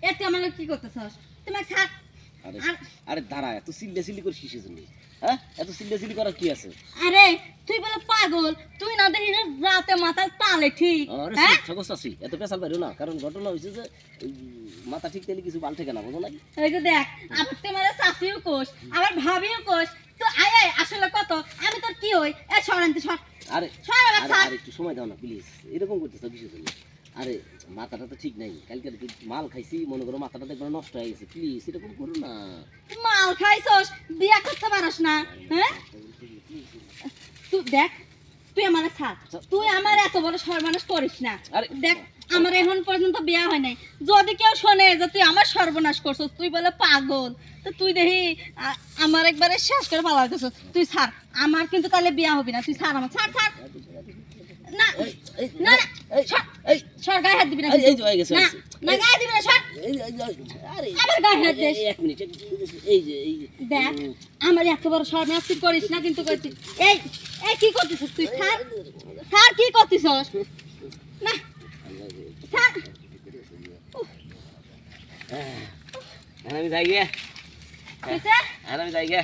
এ তুই আমাকে কি করতেছস? তোমার ছাড়। আরে আরে দাঁড়া এত সিল্লে সিল্লি করে কিসের জন্য হ্যাঁ? এত সিল্লে সিল্লি করার কি আছে? আরে তুই বলে পাগল তুই না দেখি রাতে মাথা টালে ঠিক আরে হ্যাঁ? ঠগস আছি এত পেশাল পারিও না কারণ ঘটনা হয়েছে যে মাথা ঠিক তেলে কিছু পাল্টে কেনা বুঝো নাকি এই দেখ আবার তোমার শাশিও কোষ আবার ভাবিও কোষ তো আয় আয় আসলে কত? আমি তোর কি হই? এ সরান্তি সর। আরে সর আরে একটু সময় দাও না প্লিজ এরকম করতেছো কিসের জন্য? আরে মাথাটা তো ঠিক নাই। কালকে মাল খাইছি মনে করো মাথাটা দেখবার নষ্ট হয়ে গেছে। প্লিজ এরকম করো না। মাল খাইছস? বিয়া করতে পারস না হ্যাঁ? তুই দেখ তুই আমার ছাড় তুই আমার এত বড় সর্বনাশ করিস না। আরে দেখ আমার এখন পর্যন্ত বিয়া হয় নাই। যদি কেউ শোনে যে তুই আমার সর্বনাশ করছিস তুই বলে পাগল। তো তুই দেখি আমার একবারে শেষ করে পালা তুই ছাড় আমার কিন্তু তাহলে বিয়া হবি না। তুই ছাড় আমার ছাড় ছাড়। না না এই, সর গায়ে হাত দিবি না এই, হয়ে গেছে, না। না গায়ে দিবি না সর আরে, আবার গায়ে হাত দিস। এক মিনিট এই যে এই দেখ আমার এত বড় সর্বনাশ তুই করিস না কিন্তু করছিস এই এই কি করতেছিস তুই ছাড় কি না হ্যাঁ, আমি যাই গে হ্যাঁ আমি যাই গে